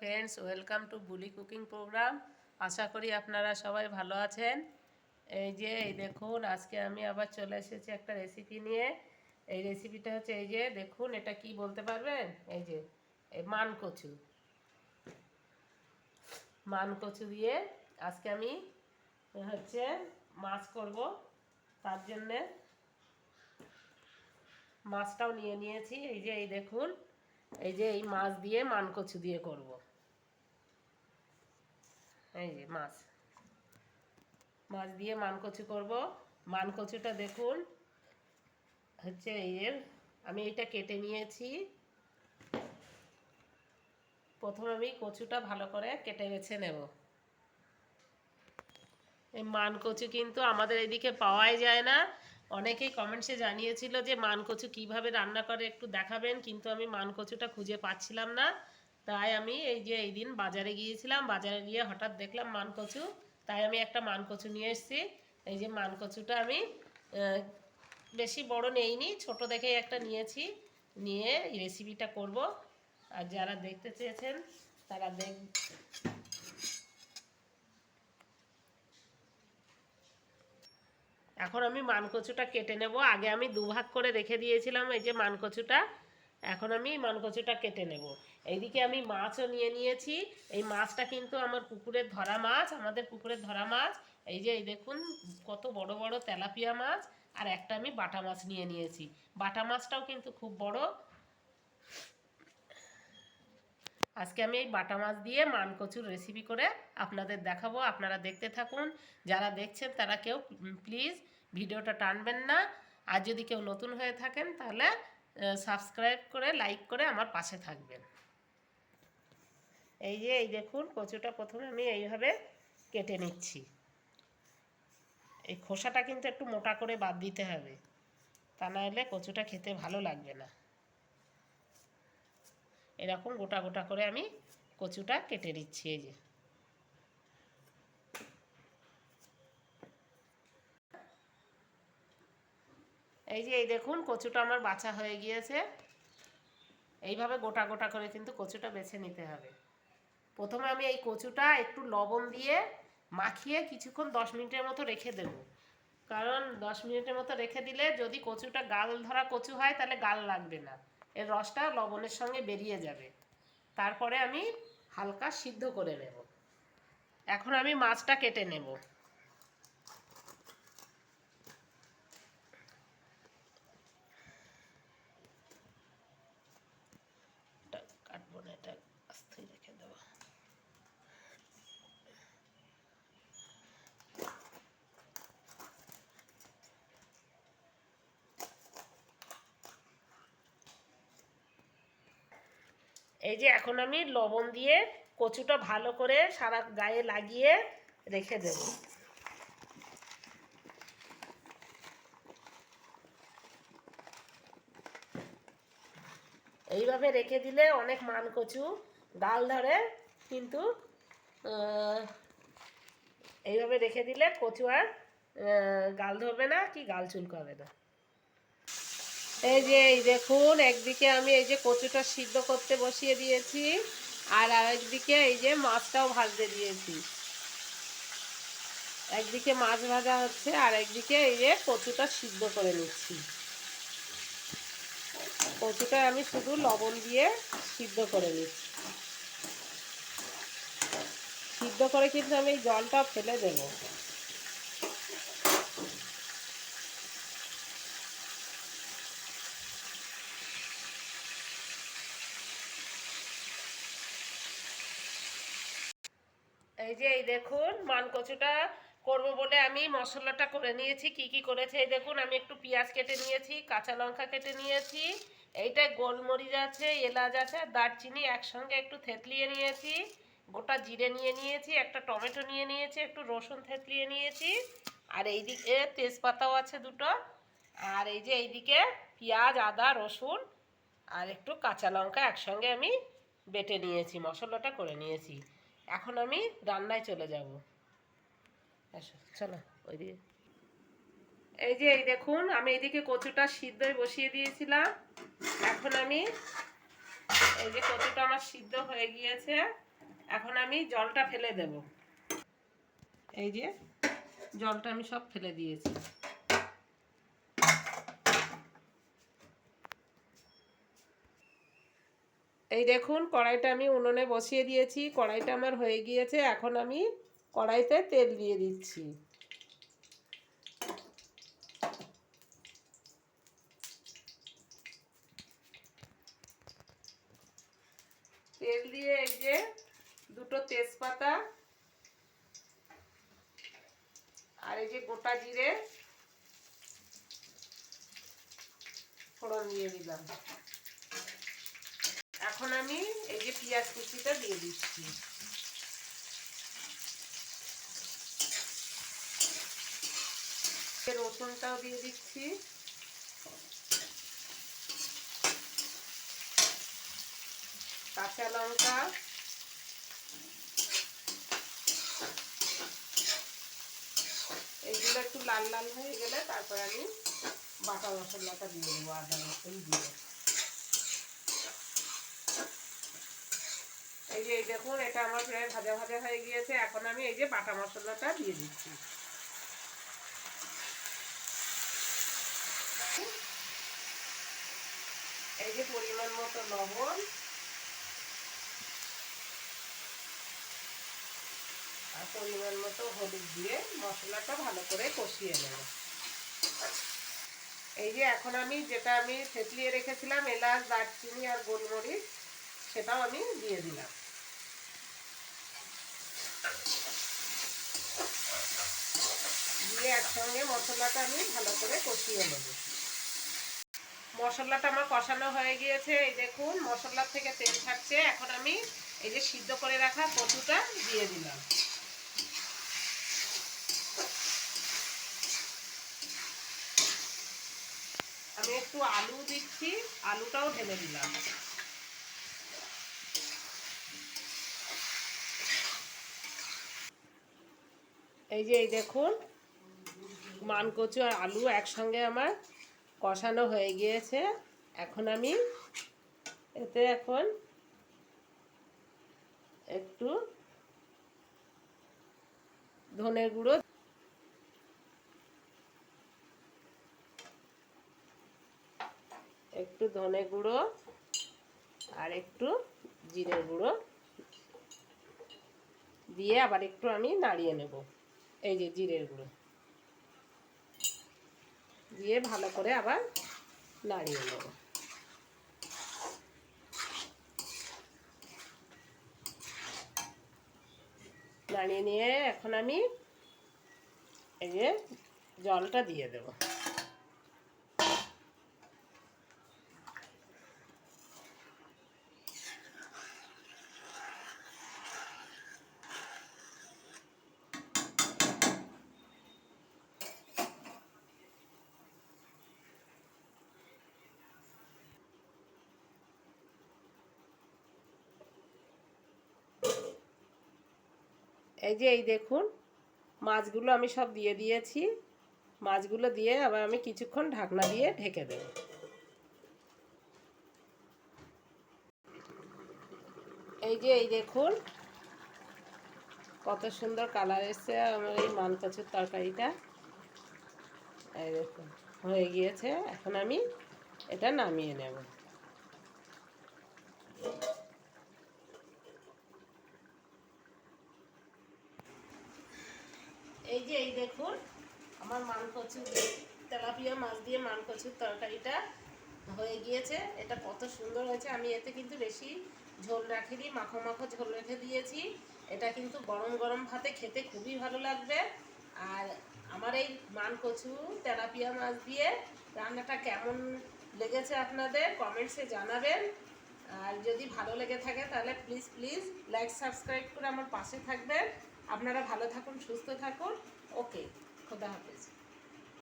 Friends welcome to Buli cooking programme আশা করি আপনারা সবাই ভালো আছেন। এই যে, এই দেখুন, আজকে আমি আবার চলে এসেছি একটা রেসিপি নিয়ে। এই রেসিপিটা হচ্ছে এই যে, দেখুন, এটা কি বলতে পারবেন? এই যে মান কচু মান কচু দিয়ে আজকে আমি হচ্ছে মাছ করব। তার জন্যে মাছটাও নিয়ে নিয়েছি। এই যে, এই দেখুন, এই যে, এই মাছ দিয়ে মানকচু দিয়ে করব। এই যে মাছ। মাছ দিয়ে মানকচু করব। মানকচুটা দেখুন, হচ্ছে যে আমি এটা কেটে নিয়েছি। প্রথমে আমি কচুটা ভালো করে কেটে বেছে নেব। এই মানকচু কিন্তু আমাদের এদিকে পাওয়াই যায় না। অনেকেই কমেন্টসে জানিয়েছিল যে মানকচু কীভাবে রান্না করে একটু দেখাবেন, কিন্তু আমি মানকচুটা খুঁজে পাচ্ছিলাম না। তাই আমি এই যে এই দিন বাজারে গিয়েছিলাম, বাজারে গিয়ে হঠাৎ দেখলাম মানকচু। তাই আমি একটা মানকচু নিয়ে এসেছি। এই যে মানকচুটা আমি বেশি বড় নেইনি, ছোট দেখেই একটা নিয়েছি। নিয়ে রেসিপিটা করব। আর যারা দেখতে চেয়েছেন, তারা দেখ এখন আমি মানকচুটা কেটে নেব। আগে আমি দুভাগ করে রেখে দিয়েছিলাম এই যে মানকচুটা। এখন আমি মানকচুটা কেটে নেব। এইদিকে আমি মাছও নিয়ে নিয়েছি। এই মাছটা কিন্তু আমার পুকুরের ধরা মাছ, আমাদের পুকুরের ধরা মাছ। এই যে, এই দেখুন, কত বড় বড় তেলাপিয়া মাছ। আর একটা আমি বাটা মাছ নিয়ে নিয়েছি। বাটা মাছটাও কিন্তু খুব বড়। আজকে আমি এই বাটা মাছ দিয়ে মানকচুর রেসিপি করে আপনাদের দেখাবো। আপনারা দেখতে থাকুন। যারা দেখছেন, তারা কেউ প্লিজ ভিডিওটা টানবেন না। আর যদি কেউ নতুন হয়ে থাকেন, তাহলে সাবস্ক্রাইব করে লাইক করে আমার পাশে থাকবেন। এই যে, এই দেখুন, কচুটা প্রথমে আমি এইভাবে কেটে নিচ্ছি। এই খোসাটা কিন্তু একটু মোটা করে বাদ দিতে হবে, তা না হলে কচুটা খেতে ভালো লাগবে না। এরকম গোটা গোটা করে আমি কচুটা কেটে নিচ্ছি, এই যে। এই যে, এই দেখুন, কচুটা আমার বাছা হয়ে গিয়েছে। এইভাবে গোটা গোটা করে কিন্তু কচুটা বেছে নিতে হবে। প্রথমে আমি এই কচুটা একটু লবণ দিয়ে মাখিয়ে কিছুক্ষণ দশ মিনিটের মতো রেখে দেব। কারণ দশ মিনিটের মতো রেখে দিলে যদি কচুটা গাল ধরা কচু হয়, তাহলে গাল লাগবে না। এর রসটা লবণের সঙ্গে বেরিয়ে যাবে। তারপরে আমি হালকা সিদ্ধ করে নেব। এখন আমি মাছটা কেটে নেব এটা কাটবো না এটা আস্তে রেখে দেবো এই যে এখন আমি লবণ দিয়ে কচুটা ভালো করে সারা গায়ে লাগিয়ে রেখে দেব। এইভাবে রেখে দিলে অনেক মান কচু গাল ধরে কিন্তু এইভাবে রেখে দিলে কচু আর গাল ধরবে না কি গাল চুলকাবে না। এই যে, এই দেখুন, একদিকে আমি এই যে কচুটা সিদ্ধ করতে বসিয়ে দিয়েছি, আর আরেকদিকে এই যে মাছটাও ভাজতে দিয়েছি। একদিকে মাছ ভাজা হচ্ছে, আর একদিকে এই যে কচুটা সিদ্ধ করে নিচ্ছি। কচুটা আমি শুধু লবণ দিয়ে সিদ্ধ করে নিচ্ছি। সিদ্ধ করে কিন্তু আমি জলটা ফেলে দেবো। এই যে, এই দেখুন, মান কচুটা করব বলে আমি মশলাটা করে নিয়েছি। কি কি করেছে? এই দেখুন, আমি একটু পেঁয়াজ কেটে নিয়েছি, কাঁচা লঙ্কা কেটে নিয়েছি। এইটা গোলমরিচ আছে, এলাচ আছে আর দারচিনি একসঙ্গে একটু থেতলিয়ে নিয়েছি। গোটা জিরে নিয়ে নিয়েছি, একটা টমেটো নিয়ে নিয়েছি, একটু রসুন থেতলিয়ে নিয়েছি। আর এইদিকে তেজপাতাও আছে দুটো। আর এই যে, এইদিকে পেঁয়াজ, আদা, রসুন আর একটু কাঁচা লঙ্কা একসঙ্গে আমি বেটে নিয়েছি, মশলাটা করে নিয়েছি। এখন আমি রান্নায় চলে যাব। আসো চলো। ওইদিকে। এই যে এই দেখুন আমি এইদিকে কচুটা সিদ্ধই বসিয়ে দিয়েছিলাম। এখন আমি এই যে কচুটা আমার সিদ্ধ হয়ে গিয়েছে এখন আমি জলটা ফেলে দেব। এই যে জলটা আমি সব ফেলে দিয়েছি। এই দেখুন, কড়াইটা আমি উনুনে বসিয়ে দিয়েছি, কড়াইটা আমার হয়ে গিয়েছে, এখন আমি কড়াইতে তেল দিয়ে দিচ্ছি। তেল দিয়ে এই যে দুটো তেজপাতা আর এই যে গোটা জিরে ফোড়ন দিয়ে দিলাম। এখন আমি এই যে পেঁয়াজ কুচিটা দিয়ে দিচ্ছি। রসুনটাও দিয়ে দিচ্ছি। কাঁচা লঙ্কা। এইগুলো একটু লাল লাল হয়ে গেলে তারপরে আমি বাটা মশলাটা দিয়ে দেবো, আদা রসুন দিয়ে। এই যে এই দেখুন, এটা আমার প্রায় ভাজা ভাজা হয়ে গিয়েছে। এখন আমি এই যে বাটা মশলাটা দিয়ে দিচ্ছি। এই যে পরিমাণ মতো লবণ। আর পরিমাণ মতো হলুদ দিয়ে মশলাটা ভালো করে কষিয়ে নেব। এই যে এখন আমি যেটা আমি থেতলিয়ে রেখেছিলাম, এলাচ, দারচিনি আর গোলমরিচ, সেটাও আমি দিয়ে দিলাম। একসঙ্গে মশলাটা আমি ভালো করে কষিয়ে নেব। মশলাটা আমার কষানো হয়ে গিয়েছে, এই দেখুন মশলার থেকে তেল ছাড়ছে। এখন আমি এই যে সিদ্ধ করে রাখা কচুটা দিয়ে দিলাম। আমি একটু আলু দিচ্ছি, আলুটাও ঢেলে দিলাম। এই যে এই দেখুন মানকচু আর আলু একসঙ্গে আমার কষানো হয়ে গিয়েছে। এখন আমি এতে এখন একটু ধনে গুঁড়ো একটু ধনে গুঁড়ো আর একটু জিরে গুঁড়ো দিয়ে আবার একটু আমি নাড়িয়ে নেব। এই যে জিরের গুঁড়ো। দিয়ে ভালো করে আবার নাড়িয়ে নেব। নাড়িয়ে নিয়ে এখন আমি এই যে জলটা দিয়ে দেব। এই যে এই দেখুন, মাছগুলো আমি সব দিয়ে দিয়েছি। মাছগুলো দিয়ে আবার আমি কিছুক্ষণ ঢাকনা দিয়ে ঢেকে দেব। এই যে এই দেখুন, কত সুন্দর কালার এসছে আমার এই মান কচুর তরকারিটা। এই দেখুন, হয়ে গিয়েছে। এখন আমি এটা নামিয়ে নেব। এই যে, এই দেখুন, আমার মান কচু তেলাপিয়া মাছ দিয়ে মান কচুর তরকারিটা হয়ে গিয়েছে। এটা কত সুন্দর হয়েছে। আমি এতে কিন্তু বেশি ঝোল রাখিনি, মাখো মাখো ঝোল রেখে দিয়েছি। এটা কিন্তু গরম গরম ভাতে খেতে খুবই ভালো লাগবে। আর আমার এই মান কচু তেলাপিয়া মাছ দিয়ে রান্নাটা কেমন লেগেছে আপনাদের কমেন্টসে জানাবেন। আর যদি ভালো লেগে থাকে, তাহলে প্লিজ প্লিজ লাইক সাবস্ক্রাইব করে আমার পাশে থাকবেন। আপনারা ভালো থাকুন সুস্থ থাকুন। ওকে খোদা হাফেজ।